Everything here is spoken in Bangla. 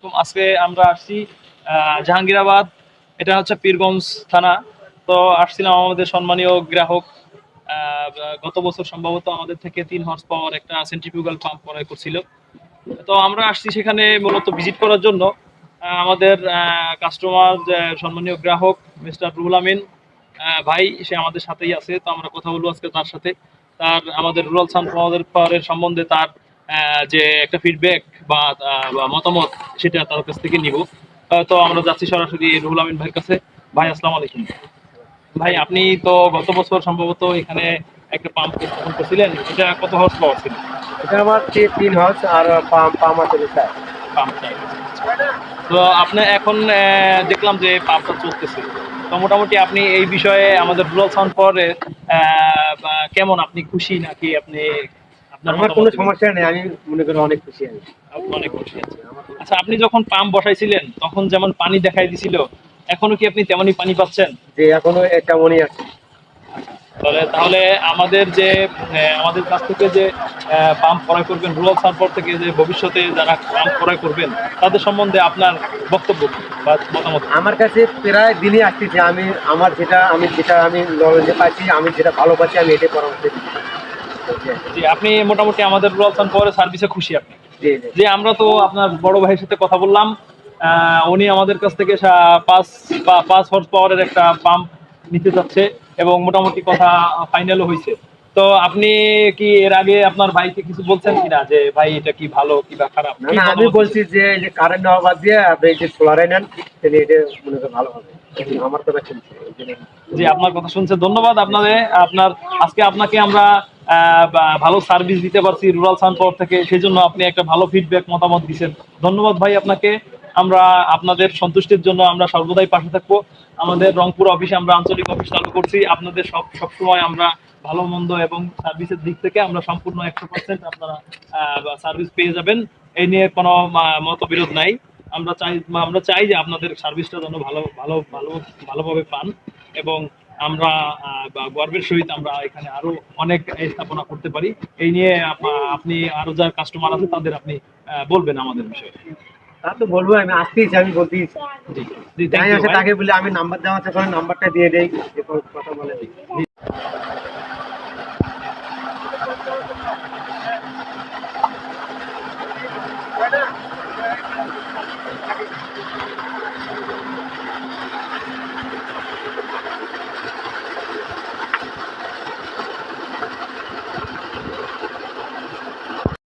আলাইকুম। আজকে আমরা আসছি জাহাঙ্গীরাবাদ। এটা হচ্ছে পীরগঞ্জ থানা। তো আসছিলাম আমাদের সম্মানীয় গ্রাহক গত বছর সম্ভবত আমাদের থেকে তিন হর্স পাওয়ার একটা সেন্ট্রিফিউগাল পাম্প ক্রয় করছিল। তো আমরা আসছি সেখানে মূলত ভিজিট করার জন্য। আমাদের কাস্টমার সম্মানীয় গ্রাহক মিস্টার রুহুল আমিন ভাই, সে আমাদের সাথেই আছে। তো আমরা কথা বলব আজকে তার সাথে। তার, আমাদের রুরাল সানফ্লাওয়ারের পাওয়ারের সম্বন্ধে তার যে একটা ফিডব্যাক বা মতামত সেটা তার কাছ থেকে নিব। তো আমরা যাচ্ছি সরাসরি রুহুল আমিন ভাইয়ের কাছে। ভাই আসসালামু আলাইকুম। ভাই আপনি তো গত বছর সম্ভবত এখানে একটা পাম্প স্থাপন করছিলেন। এটা কত হর্স পাওয়ার ছিল? এটা আমার তিন হাউস আর পাম পাম আছে চার পাম্পটা তো আপনি এখন আহ, দেখলাম যে পাম্পটা চলতেছে। তো মোটামুটি আপনি এই বিষয়ে আমাদের রুরাল সাউন্ড পাওয়ারে কেমন? আপনি খুশি নাকি আপনি আপনার আমার কোনো সমস্যা নেই আমি মনে করি অনেক খুশি আপনি অনেক খুশি আছেন। আচ্ছা আপনি যখন পাম্প বসাইছিলেন তখন যেমন পানি দেখাই দিছিল এখনও কি আপনি তেমনই পানি পাচ্ছেন? যে এখনও মনে আছে। তাহলে তাহলে আমাদের যে আমাদের কাছ থেকে যে পাম্প ক্রয় করবেন রুরাল সার্ভার থেকে যে ভবিষ্যতে যারা পাম্প ক্রয় করবেন তাদের সম্বন্ধে আপনার বক্তব্য বা মতামত আমার কাছে প্রায় দিনই আসতেছে আমি আমার যেটা আমি যেটা আমি নলেজে পাচ্ছি আমি যেটা ভালো পাচ্ছি আমি এটাই পরামর্শ দিচ্ছি। জি আপনি মোটামুটি আমাদের রুরাল সান পাওয়ারের সার্ভিসে খুশি আপনি। জি যে আমরা তো আপনার বড় ভাইয়ের সাথে কথা বললাম। উনি আমাদের কাছ থেকে পাঁচ পাঁচ হর্স পাওয়ারের একটা পাম্প নিতে যাচ্ছে এবং মোটামুটি কথা ফাইনালও হয়েছে। তো আপনি কি এর আগে আপনার ভাইকে কিছু বলছেন কিনা যে ভাই এটা কি ভালো কিবা খারাপ? না আমি বলছি যে এই যে কারেন্ট নেওয়া বাদ দিয়ে আপনি এই যে সোলারে নেন তাহলে এটা মনে করি ভালো হবে। আমার কথা শুনছি। জি আপনার কথা শুনছে। ধন্যবাদ আপনাদের। আপনার আজকে আপনাকে আমরা বা- ভালো সার্ভিস দিতে পারছি রুরাল সান পাওয়ার থেকে সেই জন্য আপনি একটা ভালো ফিডব্যাক মতামত দিচ্ছেন ধন্যবাদ ভাই আপনাকে। আমরা আপনাদের সন্তুষ্টির জন্য আমরা সর্বদাই পাশে থাকব। আমাদের রংপুর অফিসে আমরা আঞ্চলিক অফিস চালু করছি। আপনাদের সব সবসময় আমরা ভালো, মন্দ এবং সার্ভিসের দিক থেকে আমরা সম্পূর্ণ একশো পার্সেন্ট আপনারা সার্ভিস পেয়ে যাবেন। এই নিয়ে কোনো মতবিরোধ নাই। আমরা চাই আমরা চাই যে আপনাদের সার্ভিসটা যেন ভালো ভালো ভালো, ভালোভাবে পান এবং আমরা গর্বের সহিত আমরা এখানে আরও অনেক স্থাপনা করতে পারি। এই নিয়ে আপনি আরও যারা কাস্টমার আছে তাদের আপনি বলবেন আমাদের বিষয়ে। তা তো বলব আমি আসতেই চাই আমি বলতেই যাই আসে তাকে বলে আমি নাম্বার দেওয়া আছে নাম্বারটা দিয়ে দেই কথা বলে